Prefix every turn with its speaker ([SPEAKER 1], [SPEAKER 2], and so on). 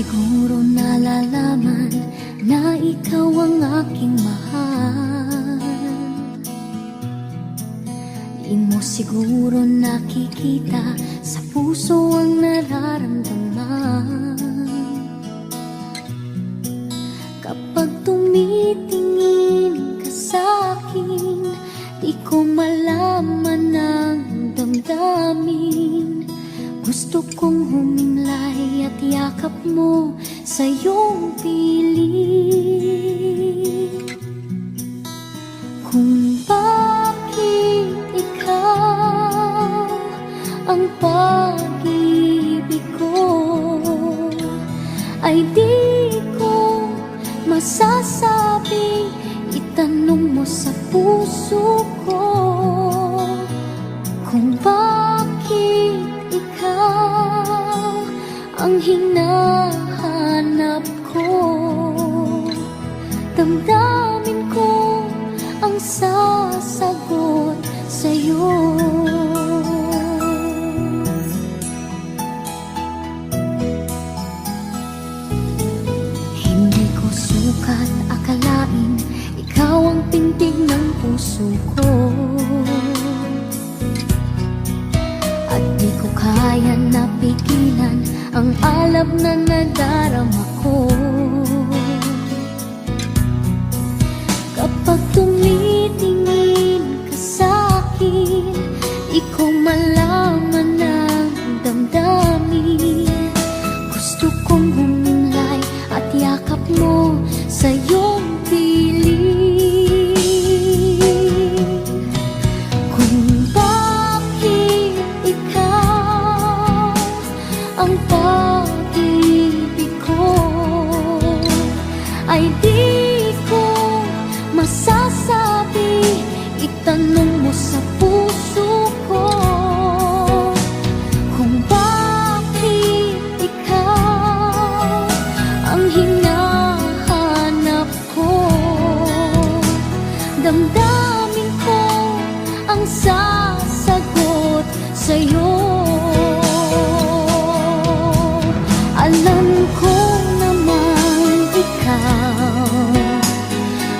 [SPEAKER 1] siguro nalalaman na ikaw ang aking mahal. Di mo siguro nakikita sa puso ang nararamdaman. Kapag tumitingin ka sa akin Di ko malaman ang damdamin. Gusto kong humimlay at yakap mo sa iyong piling. Kung bakit ikaw ang pag-ibig ko Ay di ko masasabi Itanong mo sa puso ko. Kung bakit ang hinahanap ko Damdamin ko ang sasagot sa'yo. Hindi ko sukat akalain Ikaw ang pintig ng puso ko. At di ko kaya napigilan Ang alab na nadarama ko. Kapag tumitingin